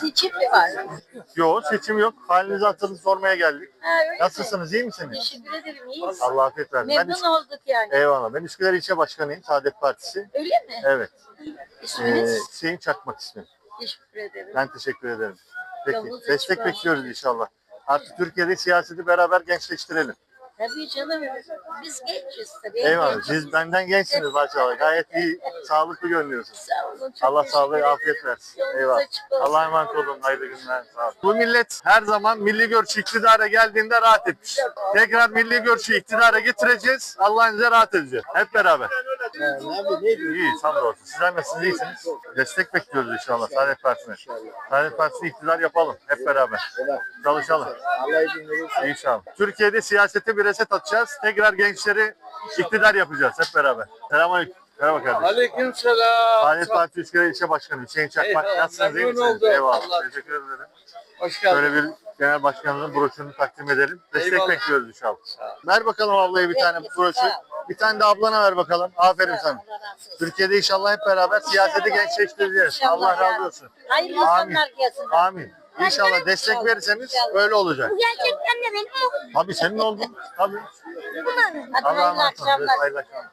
Seçim mi var? Yok seçim yok. Halinizi hatırınızı sormaya geldik. Ha, öyle mi? Nasılsınız? iyi misiniz? Teşekkür ederim. İyiyiz. Allah afiyet versin. Ben Memnun Üsk- olduk yani. Eyvallah. Ben Üsküdar İlçe Başkanıyım. Saadet Partisi. Öyle mi? Evet. Ee, İsminiz? Hüseyin Çakmak ismi. Teşekkür ederim. Ben teşekkür ederim. Peki. Yolunuz Destek bekliyoruz inşallah. Artık Türkiye'de siyaseti beraber gençleştirelim. Tabii canım. Biz gençiz tabii. Eyvallah. Siz benden gençsiniz maşallah. Gayet iyi, sağlıklı görünüyorsunuz. Sağ olun. çok Allah teşekkür sağlığı, ederim. afiyet versin. Yolunuz Eyvallah. açık olsun. Allah'a emanet olun. Hayırlı günler. Sağ olun. Bu millet her zaman milli görüşü iktidara geldiğinde rahat etmiş. Tekrar milli görüşü iktidara getireceğiz. Allah'ın izniyle rahat edeceğiz. Hep beraber. İyi, hamdolsun. Sizler nasılsınız? iyisiniz? Destek bekliyoruz inşallah Saadet Partisi'ne. Saadet Partisi iktidar yapalım. Hep beraber. Çalışalım. Allah izin verirse. İnşallah. Türkiye'de siyasete bir reset atacağız. Tekrar gençleri iktidar yapacağız hep beraber. Selamünaleyküm. Merhaba kardeşim. Aleyküm selam. Saadet Partisi Üsküdar İlçe Başkanı Hüseyin Çakmak. Eyvallah, Nasılsınız? iyi memnun misiniz? oldum. Eyvallah. Allah- Teşekkür ederim. Hoş geldin. Böyle bir genel başkanımızın broşürünü takdim edelim. Destek Eyvallah. bekliyoruz inşallah. Sağ ol. Ver bakalım ablaya bir tane broşür. Bir tane de ablana ver bakalım. Aferin sana. Türkiye'de inşallah hep beraber siyaseti gençleştireceğiz. Allah razı olsun. Hayırlı Amin. gelsin. Amin. İnşallah destek verirseniz inşallah. böyle olacak. Bu gerçekten de benim oğlum. Tabii senin oldun. Tabii. Allah'a hayırlı emanet olun. akşamlar. Hayırlı akşamlar.